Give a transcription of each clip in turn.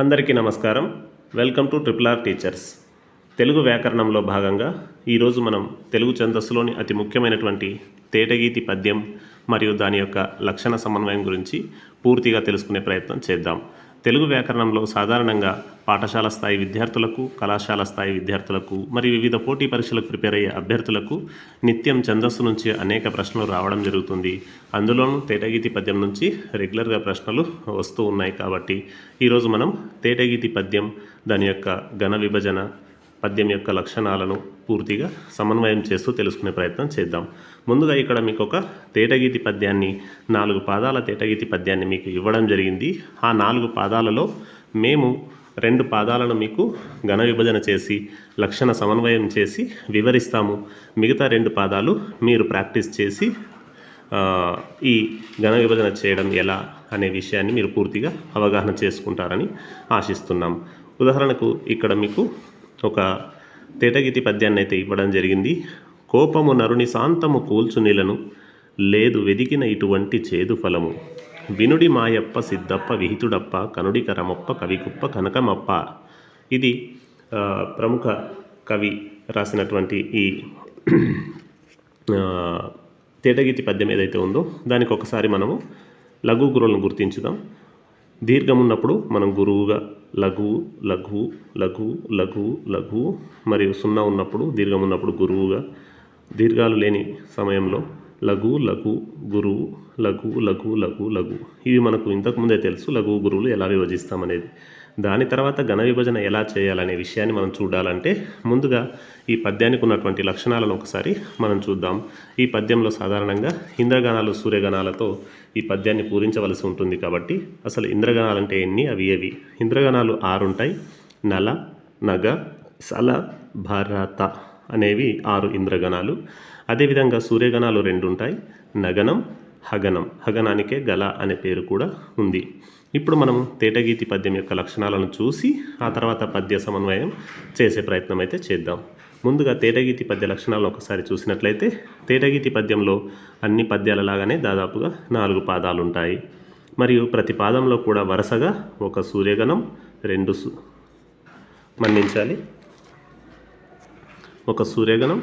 అందరికీ నమస్కారం. Welcome to triple R teachers. Telugu వ్యాకరణంలో భాగంగా ఈరోజు మనం తెలుగు ఛందస్సులోని అతి ముఖ్యమైనటువంటి తేటగీతి పద్యం మరియు దాని యొక్క లక్షణ సమన్వయం గురించి పూర్తిగా తెలుసుకునే ప్రయత్నం చేద్దాం. తెలుగు వ్యాకరణంలో సాధారణంగా పాఠశాల స్థాయి విద్యార్థులకు కళాశాల స్థాయి విద్యార్థులకు మరియు వివిధ పోటీ పరీక్షలకు ప్రిపేర్ అయ్యే అభ్యర్థులకు నిత్యం ఛందస్సు నుంచి అనేక ప్రశ్నలు రావడం జరుగుతుంది. అందులోనూ తేటగీతి పద్యం నుంచి రెగ్యులర్గా ప్రశ్నలు వస్తూ ఉన్నాయి కాబట్టి ఈరోజు మనం తేటగీతి పద్యం దాని యొక్క ఘన విభజన పద్యం యొక్క లక్షణాలను పూర్తిగా సమన్వయం చేస్తూ తెలుసుకునే ప్రయత్నం చేద్దాం. ముందుగా ఇక్కడ మీకు ఒక తేటగీతి పద్యాన్ని నాలుగు పాదాల తేటగీతి పద్యాన్ని మీకు ఇవ్వడం జరిగింది. ఆ నాలుగు పాదాలలో మేము రెండు పాదాలను మీకు ఘన విభజన చేసి లక్షణ సమన్వయం చేసి వివరిస్తాము. మిగతా రెండు పాదాలు మీరు ప్రాక్టీస్ చేసి ఈ ఘన విభజన చేయడం ఎలా అనే విషయాన్ని మీరు పూర్తిగా అవగాహన చేసుకుంటారని ఆశిస్తున్నాం. ఉదాహరణకు ఇక్కడ మీకు ఒక తేటగితి పద్యాన్ని అయితే ఇవ్వడం జరిగింది. కోపము నరుని శాంతము కూల్చు నీలను లేదు వెదికిన ఇటువంటి చేదు ఫలము. వినుడి మాయప్ప సిద్ధప్ప విహితుడప్ప కనుడి కరమప్ప కవికుప్ప కనకమప్ప. ఇది ప్రముఖ కవి రాసినటువంటి ఈ తేటగితి తేటగీతి పద్యం ఏదైతే ఉందో దానికి ఒకసారి మనము లఘు గురువులను గుర్తించుదాం. దీర్ఘం ఉన్నప్పుడు మనం గురువుగా లఘు లఘు లఘు లఘు లఘు మరియు సున్నా ఉన్నప్పుడు దీర్ఘం ఉన్నప్పుడు గురువుగా దీర్ఘాలు లేని సమయంలో లఘు లఘు గురువు లఘు లఘు లఘు లఘు. ఇవి మనకు ఇంతకుముందే తెలుసు. లఘు గురువులు ఎలా విభజిస్తామనేది. దాని తర్వాత ఘన విభజన ఎలా చేయాలనే విషయాన్ని మనం చూడాలంటే ముందుగా ఈ పద్యానికి ఉన్నటువంటి లక్షణాలను ఒకసారి మనం చూద్దాం. ఈ పద్యంలో సాధారణంగా ఇంద్రగణాలు సూర్యగణాలతో ఈ పద్యాన్ని పూరించవలసి ఉంటుంది కాబట్టి అసలు ఇంద్రగణాలు అంటే ఎన్ని? అవి ఏవి? ఇంద్రగణాలు ఆరుంటాయి. నల నగ సల భరత అనేవి ఆరు ఇంద్రగణాలు. అదేవిధంగా సూర్యగణాలు రెండు ఉంటాయి నగనం హగనం. హగనానికే గల అనే పేరు కూడా ఉంది. ఇప్పుడు మనం తేటగీతి పద్యం యొక్క లక్షణాలను చూసి ఆ తర్వాత పద్య సమన్వయం చేసే ప్రయత్నం అయితే చేద్దాం. ముందుగా తేటగీతి పద్య లక్షణాలను ఒకసారి చూసినట్లయితే తేటగీతి పద్యంలో అన్ని పద్యాలలాగానే దాదాపుగా నాలుగు పాదాలు ఉంటాయి మరియు ప్రతి పాదంలో కూడా వరుసగా ఒక సూర్యగణం రెండు సు మన్నించాలి. ఒక సూర్యగణం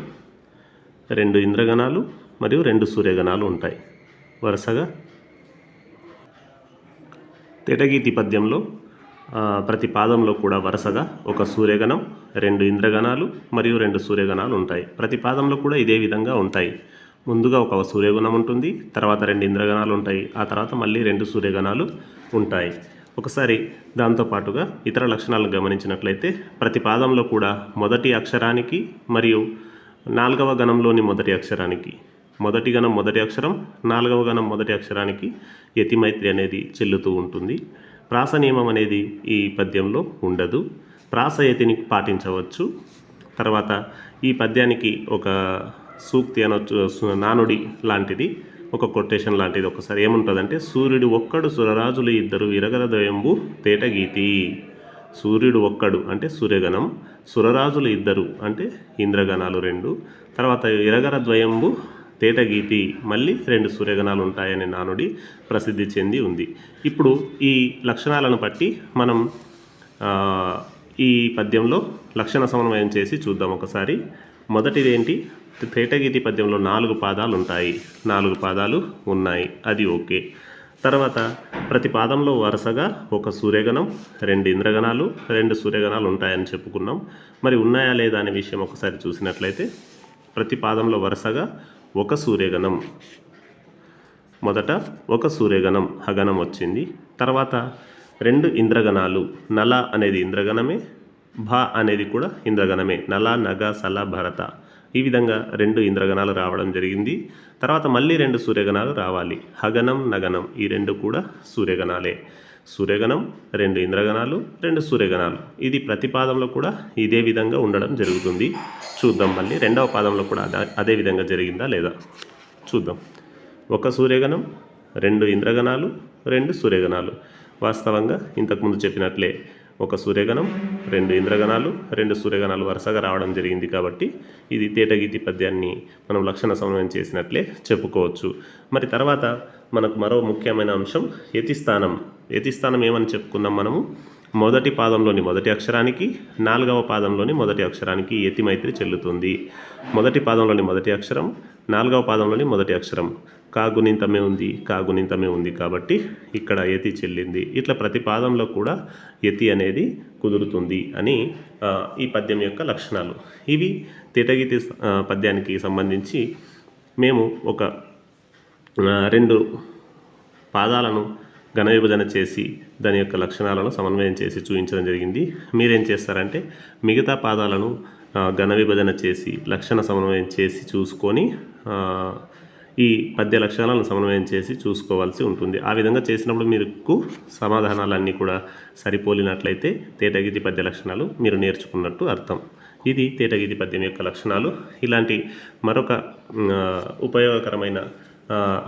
రెండు ఇంద్రగణాలు మరియు రెండు సూర్యగణాలు ఉంటాయి. వరుసగా తేటగీతి పద్యంలో ప్రతి పాదంలో కూడా వరుసగా ఒక సూర్యగణం రెండు ఇంద్రగణాలు మరియు రెండు సూర్యగణాలు ఉంటాయి. ప్రతి పాదంలో కూడా ఇదే విధంగా ఉంటాయి. ముందుగా ఒక సూర్యగణం ఉంటుంది తర్వాత రెండు ఇంద్రగణాలు ఉంటాయి ఆ తర్వాత మళ్ళీ రెండు సూర్యగణాలు ఉంటాయి. ఒకసారి దాంతో పాటుగా ఇతర లక్షణాలను గమనించినట్లయితే ప్రతి పాదంలో కూడా మొదటి అక్షరానికి మరియు నాలుగవ గణంలోని మొదటి అక్షరానికి మొదటి గణం మొదటి అక్షరం నాలుగవ గణం మొదటి అక్షరానికి యతిమైత్రి అనేది చెల్లుతూ ఉంటుంది. ప్రాస నియమం అనేది ఈ పద్యంలో ఉండదు. ప్రాసయతిని పాటించవచ్చు. తర్వాత ఈ పద్యానికి ఒక సూక్తి అనొచ్చు నానుడి లాంటిది ఒక కొటేషన్ లాంటిది ఒకసారి ఏముంటుందంటే సూర్యుడు ఒక్కడు సురరాజులు ఇద్దరు ఇరగల ద్వయంబు తేటగీతి. సూర్యుడు ఒక్కడు అంటే సూర్యగణం సురరాజులు ఇద్దరు అంటే ఇంద్రగణాలు రెండు. తర్వాత ఇరగర ద్వయంబు తేటగీతి మళ్ళీ రెండు సూర్యగణాలు ఉంటాయనే నానుడి ప్రసిద్ధి చెంది ఉంది. ఇప్పుడు ఈ లక్షణాలను బట్టి మనం ఈ పద్యంలో లక్షణ సమన్వయం చేసి చూద్దాం ఒకసారి. మొదటిది ఏంటి తేటగీతి పద్యంలో నాలుగు పాదాలు ఉంటాయి నాలుగు పాదాలు ఉన్నాయి. అది ఓకే. తర్వాత ప్రతి పాదంలో వరుసగా ఒక సూర్యగణం రెండు ఇంద్రగణాలు రెండు సూర్యగణాలు ఉంటాయని చెప్పుకున్నాం. మరి ఉన్నాయా లేదా అనే విషయం ఒకసారి చూసినట్లయితే ప్రతి పాదంలో వరుసగా ఒక సూర్యగణం. మొదట ఒక సూర్యగణం హగణం వచ్చింది. తర్వాత రెండు ఇంద్రగణాలు నల అనేది ఇంద్రగణమే భ అనేది కూడా ఇంద్రగణమే. నల నగ సల భరత. ఈ విధంగా రెండు ఇంద్రగణాలు రావడం జరిగింది. తర్వాత మళ్ళీ రెండు సూర్యగణాలు రావాలి. హగనం నగనం ఈ రెండు కూడా సూర్యగణాలే. సూర్యగణం రెండు ఇంద్రగణాలు రెండు సూర్యగణాలు. ఇది ప్రతి పాదంలో కూడా ఇదే విధంగా ఉండడం జరుగుతుంది. చూద్దాం మళ్ళీ రెండవ పాదంలో కూడా అదే- అదే విధంగా జరిగిందా లేదా? చూద్దాం. ఒక సూర్యగణం రెండు ఇంద్రగణాలు రెండు సూర్యగణాలు. వాస్తవంగా ఇంతకుముందు చెప్పినట్లే ఒక సూర్యగణం రెండు ఇంద్రగణాలు రెండు సూర్యగణాలు వరుసగా రావడం జరిగింది కాబట్టి ఇది తేటగీతి పద్యాన్ని మనం లక్షణ సమన్వయం చేసినట్లే చెప్పుకోవచ్చు. మరి తర్వాత మనకు మరో ముఖ్యమైన అంశం యతిస్థానం. యతిస్థానం ఏమని చెప్పుకున్నాం మనము? మొదటి పాదంలోని మొదటి అక్షరానికి నాలుగవ పాదంలోని మొదటి అక్షరానికి యతి మైత్రి చెల్లుతుంది. మొదటి పాదంలోని మొదటి అక్షరం నాలుగవ పాదంలోని మొదటి అక్షరం. కాగునింతమే ఉంది కాగునింతమే ఉంది కాబట్టి ఇక్కడ యతి చెల్లింది. ఇట్లా ప్రతి పాదంలో కూడా యతి అనేది కుదురుతుంది అని ఈ పద్యం యొక్క లక్షణాలు. ఇవి తిటగితి పద్యానికి సంబంధించి మేము ఒక రెండు పాదాలను ఘన విభజన చేసి దాని యొక్క లక్షణాలను సమన్వయం చేసి చూపించడం జరిగింది. మీరేం చేస్తారంటే మిగతా పాదాలను ఘన విభజన చేసి లక్షణ సమన్వయం చేసి చూసుకొని ఈ పద్య లక్షణాలను సమన్వయం చేసి చూసుకోవాల్సి ఉంటుంది. ఆ విధంగా చేసినప్పుడు మీకు సమాధానాలన్నీ కూడా సరిపోలినట్లయితే తేటగీతి పద్య లక్షణాలు మీరు నేర్చుకున్నట్టు అర్థం. ఇది తేటగీతి పద్యం యొక్క లక్షణాలు. ఇలాంటి మరొక ఉపయోగకరమైన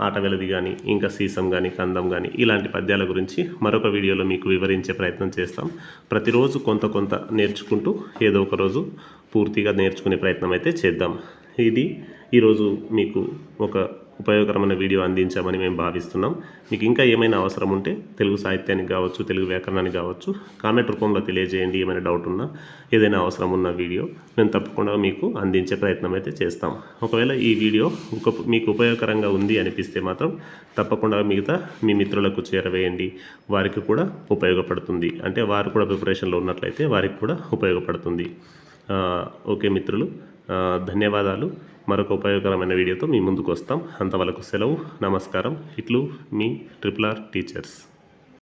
ఆటగలది కానీ ఇంకా సీసం కానీ కందం కానీ ఇలాంటి పద్యాల గురించి మరొక వీడియోలో మీకు వివరించే ప్రయత్నం చేస్తాం. ప్రతిరోజు కొంత కొంత నేర్చుకుంటూ ఏదో ఒక రోజు పూర్తిగా నేర్చుకునే ప్రయత్నం అయితే చేద్దాం. ఇది ఈరోజు మీకు ఒక ఉపయోగకరమైన వీడియో అందించామని మేము భావిస్తున్నాం. మీకు ఇంకా ఏమైనా అవసరం ఉంటే తెలుగు సాహిత్యానికి కావచ్చు తెలుగు వ్యాకరణానికి కావచ్చు కామెంట్ రూపంలో తెలియజేయండి ఏమైనా డౌట్ ఉన్నా ఏదైనా అవసరం ఉన్న వీడియో మేము తప్పకుండా మీకు అందించే ప్రయత్నం అయితే చేస్తాం. ఒకవేళ ఈ వీడియో మీకు ఉపయోగకరంగా ఉంది అనిపిస్తే మాత్రం తప్పకుండా మిగతా మీ మిత్రులకు చేరవేయండి. వారికి కూడా ఉపయోగపడుతుంది. అంటే వారు కూడా ప్రిపరేషన్లో ఉన్నట్లయితే వారికి కూడా ఉపయోగపడుతుంది. ఓకే మిత్రులు. ధన్యవాదాలు. మరొక ఉపయోగకరమైన వీడియోతో మీ ముందుకు వస్తాం. అంతవరకు సెలవు నమస్కారం. ఇట్లు మీ ట్రిపుల్ ఆర్ టీచర్స్.